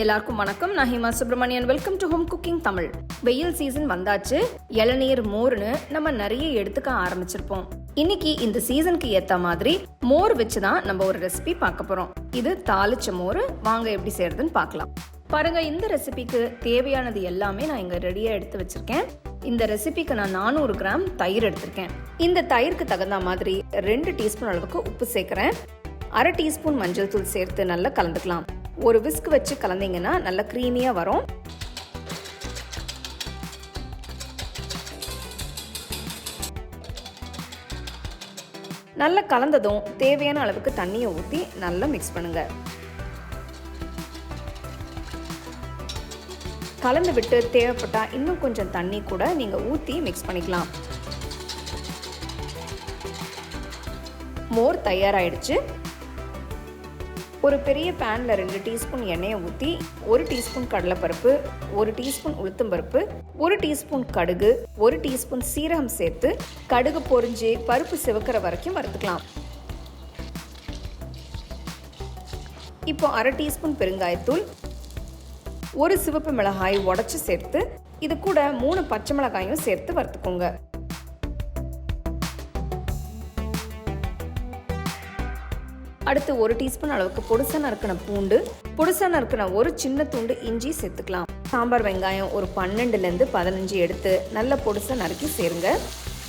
எல்லாருக்கும் வணக்கம். நான் Hima Subramanian welcome to home cooking Tamil வெயில் சீசன் வந்தாச்சு. இளநீர் மோர்னு நம்ம நிறைய எடுத்துக்க ஆரம்பிச்சிருப்போம். இன்னைக்கு இந்த சீசனுக்கு ஏத்த மாதிரி மோர் வச்சு தான் நம்ம ஒரு ரெசிபி பார்க்க போறோம். இது தாளிச்ச மோர். வாங்க எப்படி செய்யறதுன்னு பார்க்கலாம். பாருங்க இந்த ரெசிபிக்கு தேவையானது எல்லாமே நான் இங்க ரெடியா எடுத்து வச்சிருக்கேன். இந்த ரெசிபிக்கு நான் நானூறு கிராம் தயிர் எடுத்திருக்கேன். இந்த தயிருக்கு தகுந்த மாதிரி ரெண்டு டீஸ்பூன் அளவுக்கு உப்பு சேர்க்கிறேன். அரை டீஸ்பூன் மஞ்சள் தூள் சேர்த்து நல்லா கலந்துக்கலாம். ஒரு விஸ்க் வச்சு கலந்தீங்கன்னா நல்லா க்ரீமியாக வரும். நல்லா கலந்ததும் தேவையான அளவுக்கு தண்ணியை ஊற்றி நல்லா மிக்ஸ் பண்ணுங்க. கலந்து விட்டு தேவைப்பட்டால் இன்னும் கொஞ்சம் தண்ணி கூட நீங்கள் ஊற்றி மிக்ஸ் பண்ணிக்கலாம். மோர் தயாராகிடுச்சு ஒரு பெரிய பேனில் ரெண்டு டீஸ்பூன் எண்ணெயை ஊற்றி ஒரு டீஸ்பூன் கடலைப்பருப்பு ஒரு டீஸ்பூன் உளுத்தம்பருப்பு ஒரு டீஸ்பூன் கடுகு ஒரு டீஸ்பூன் சீரகம் சேர்த்து கடுகு பொறிஞ்சு பருப்பு சிவக்கிற வரைக்கும் வறுத்துக்கலாம். இப்போ அரை டீஸ்பூன் பெருங்காயத்தூள் ஒரு சிவப்பு மிளகாய் உடச்சி சேர்த்து இது கூட மூணு பச்சை மிளகாயும் சேர்த்து வறுத்துக்கோங்க. அடுத்து ஒரு டீஸ்பூன் அளவுக்கு பொடுசா நறுக்கின பூண்டு பொடுசா நறுக்கின ஒரு சின்ன துண்டு இஞ்சி சேர்த்துக்கலாம். சாம்பார் வெங்காயம் ஒரு பன்னெண்டுலேருந்து பதினஞ்சு எடுத்து நல்ல பொடுசா நறுக்கி சேருங்க.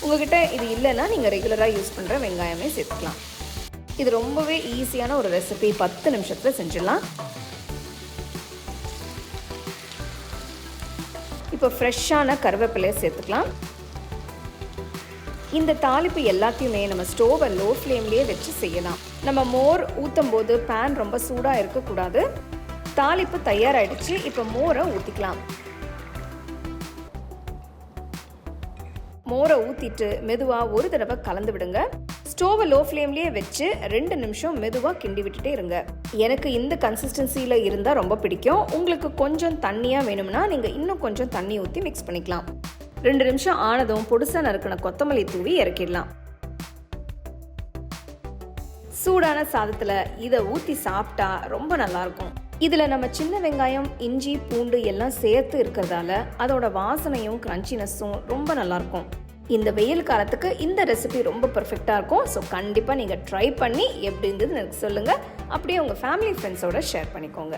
உங்ககிட்ட இது இல்லைன்னா நீங்கள் ரெகுலராக யூஸ் பண்ணுற வெங்காயமே சேர்த்துக்கலாம். இது ரொம்பவே ஈஸியான ஒரு ரெசிபி பத்து நிமிஷத்தில் செஞ்சிடலாம். இப்போ ஃப்ரெஷ்ஷான கருவேப்பிலையை சேர்த்துக்கலாம். இந்த தாளிப்பு எல்லாத்தையுமே நம்ம ஸ்டோவை லோ ஃப்ளேம்லேயே வச்சு செய்யலாம். நம்ம மோர் ஊற்றும் போது பேன் ரொம்ப சூடாக இருக்கக்கூடாது. தாளிப்பு தயாராகிடுச்சு இப்போ மோரை ஊற்றிக்கலாம் மோரை ஊற்றிட்டு மெதுவாக ஒரு தடவை கலந்து விடுங்க. ஸ்டோவை லோ ஃப்ளேம்லேயே வச்சு ரெண்டு நிமிஷம் மெதுவாக கிண்டி விட்டுட்டே இருங்க. எனக்கு இந்த கன்சிஸ்டன்சியில் இருந்தால் ரொம்ப பிடிக்கும். உங்களுக்கு கொஞ்சம் தண்ணியாக வேணும்னா நீங்கள் இன்னும் கொஞ்சம் தண்ணி ஊற்றி மிக்ஸ் பண்ணிக்கலாம். ரெண்டு நிமிஷம் ஆனதும் பொடுசா நறுக்கின கொத்தமல்லி தூவி இறக்கிடலாம். சூடான சாதத்தில் இதை ஊற்றி சாப்பிட்டா ரொம்ப நல்லா இருக்கும் இதில் நம்ம சின்ன வெங்காயம் இஞ்சி பூண்டு எல்லாம் சேர்த்து இருக்கிறதால அதோட வாசனையும் கிரன்ச்சினஸும் ரொம்ப நல்லாயிருக்கும். இந்த வெயில் காலத்துக்கு இந்த ரெசிபி ரொம்ப பர்ஃபெக்டாக இருக்கும். ஸோ கண்டிப்பாக நீங்கள் ட்ரை பண்ணி எப்படி எனக்கு சொல்லுங்கள் அப்படியே உங்கள் ஃபேமிலி ஃப்ரெண்ட்ஸோட ஷேர் பண்ணிக்கோங்க.